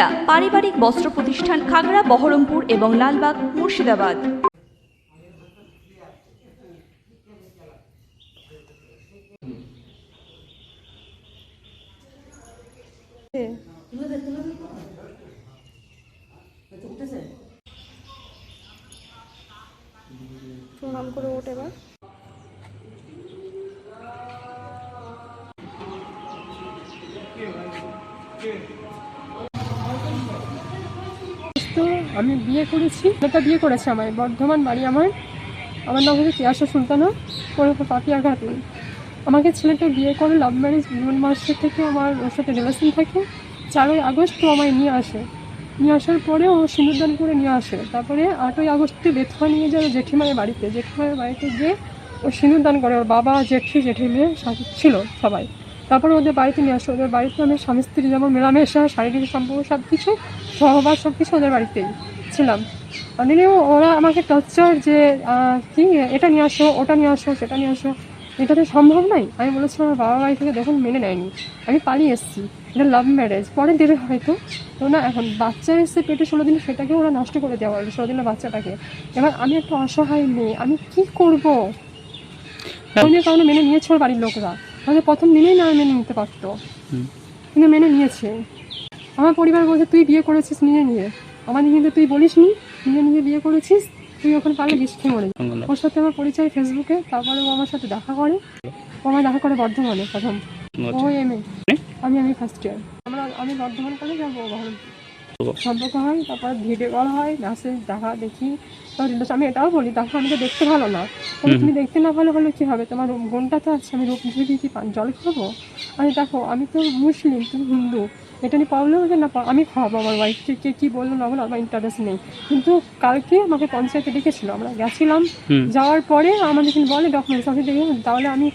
সুনিতা পারিবারিক বস্ত্র প্রতিষ্ঠান খাগড়া বহরমপুর এবং লালবাগ মুর্শিদাবাদ। প্রণাম করে ওঠে এবার। তো আমি বিয়ে করেছি। এটা বিয়ে করেছে আমায়। বর্ধমান বাড়ি আমার। আমার নাম হচ্ছে তিয়াসা সুলতানা। ওর পাপিয়া খাতুন আমাকে ছেলেটা বিয়ে করে লাভ ম্যারেজ জুন মাসের থেকে আমার ওর সাথে রিলেশন থাকে। চারই আগস্ট ও আমায় নিয়ে আসে। নিয়ে আসার পরে ও সিঁদুরদান করে নিয়ে আসে। তারপরে আটই আগস্টে বেথুয়া নিয়ে যাবে জেঠিমায়ের বাড়িতে। জেঠিমায়ের বাড়িতে গিয়ে ও সিঁদুরদান করে। ওর বাবা, জেঠি জেঠি মেয়ে ছিল সবাই। তারপরে ওদের বাড়িতে নিয়ে আসে ওদের বাড়িতে আমি স্বামী স্ত্রী যেমন মেলামেশা শারীরিক সম্পর্ক সব কিছু সহবাস সব কিছু ওদের বাড়িতেই ছিলাম। অনেকেও ওরা আমাকে টর্চার যে কি এটা নিয়ে আসো ওটা নিয়ে আসো সেটা নিয়ে আসো এটা তো সম্ভব নয় আমি বলেছি আমার বাবা বাড়ি থেকে দেখুন মেনে নেয়নি। আমি পালিয়ে এসেছি। এটা লাভ ম্যারেজ পরে দেবে হয়তো তো না এখন বাচ্চা এসে পেটে ষোলো দিন সেটাকে ওরা নষ্ট করে দেওয়া হবে ষোলো দিনের বাচ্চাটাকে। এবার আমি একটা অসহায় মেয়ে আমি কি করব? কারণে মেনে নিয়েছে ওর বাড়ির লোকরা। তাহলে প্রথম দিনেই না মেনে নিতে পারতো। কিন্তু মেনে নিয়েছে। আমার পরিবার বলছে তুই বিয়ে করেছিস নিজে নিয়ে। আমাদের কিন্তু তুই বলিস নি নিজে নিজে বিয়ে করেছিস। তুই ওখানে পারলে বিষ খেয়ে মরে ওর সাথে আমার পরিচয় ফেসবুকে তারপরে ও আমার সাথে দেখা করে। ও আমার দেখা করে বর্ধমানে প্রথম। ও এম আমি আমি ফার্স্ট ইয়ার আমরা আমি বর্ধমান কলেজ যাব বহরমপুর সম্পর্ক হয় তারপর ভিডিও কল হয় মেসেজ দেখা দেখি। তো আমি এটাও বলি দেখো আমি তো দেখতে ভালো না। তুমি দেখতে না ভালো হলে কি হবে? তোমার গুণটা তো আছে আমি রূপ ধুয়ে কি জল খাব? আমি দেখো আমি তো মুসলিম তুমি হিন্দু। এটা নিয়ে প্রবলেম হচ্ছে না আমি খাওয়াবো আমার ওয়াইফকে কে কী বলল না বলো আমার ইন্টারেস্ট নেই। কিন্তু কালকে আমাকে পঞ্চায়েতে ডেকেছিল আমরা গেছিলাম। যাওয়ার পরে আমাদের বলে ডকুমেন্টস আমি দেখি তাহলে আমি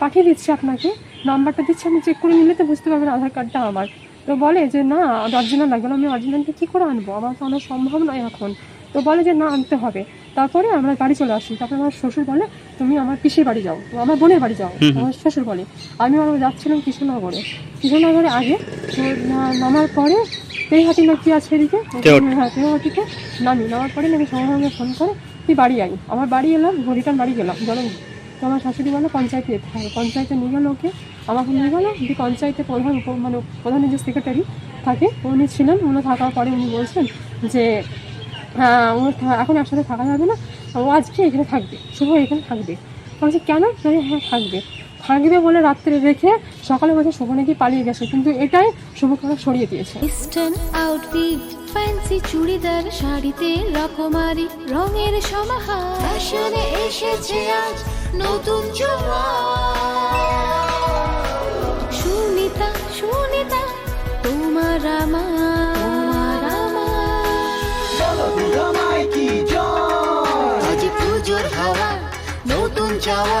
পাঠিয়ে দিচ্ছি আপনাকে নাম্বারটা দিচ্ছি আপনি চেক করে নিলে তো বুঝতে পারবেন আধার কার্ডটা আমার। তো বলে যে না অরিজিনাল লাগবে না। আমি অরিজিনালটা কী করে আনব? আমার তো আনা সম্ভব নয় এখন। তো বলে যে না আনতে হবে। তারপরে আমরা বাড়ি চলে আসি। তারপরে আমার শ্বশুর বলে তুমি আমার পিসির বাড়ি যাও আমার বোনের বাড়ি যাও। আমার শ্বশুর বলে আমি ও যাচ্ছিলাম কৃষ্ণনগরে। কৃষ্ণনগরে আগে তো নামার পরে তেহাটি না কি আছে এদিকে? হ্যাঁ তেহাটিতে নামি। নামার পরে নাকি সঙ্গে সঙ্গে ফোন করে তুই বাড়ি আই আমার বাড়ি এলাম রিটার্ন বাড়ি গেলাম জলঙ্গি তো আমার শাশুড়ি বলো পঞ্চায়েতে যেতে হবে পঞ্চায়েতে নিয়ে গেলো ওকে। আমাকে নিয়ে গেলো। যে পঞ্চায়েতে প্রধান মানে প্রধান যে সেক্রেটারি থাকে, উনি ছিলেন। উনি থাকার পরে উনি বলছেন যে হ্যাঁ ও থা- এখন একসাথে থাকা যাবে না। ও আজকে এখানে থাকবে। শুভ এখানে থাকবে। বলছে, কেন? হ্যাঁ থাকবে। থাকবে বলে রাত্রে রেখে সকালে বলছে শুভ নাকি পালিয়ে গেছে কিন্তু এটাই শুভকে ওরা সরিয়ে দিয়েছে। ইস্টার্ন আউটফিট ফ্যান্সি চুড়িদার শাড়িতে রকমারি রঙের সমাহার। ফ্যাশনে এসেছে আজ নতুন সুনিতা সুনিতা তোমার আমার। আমার। আজ পুজোর হাওয়া নতুন চাওয়া।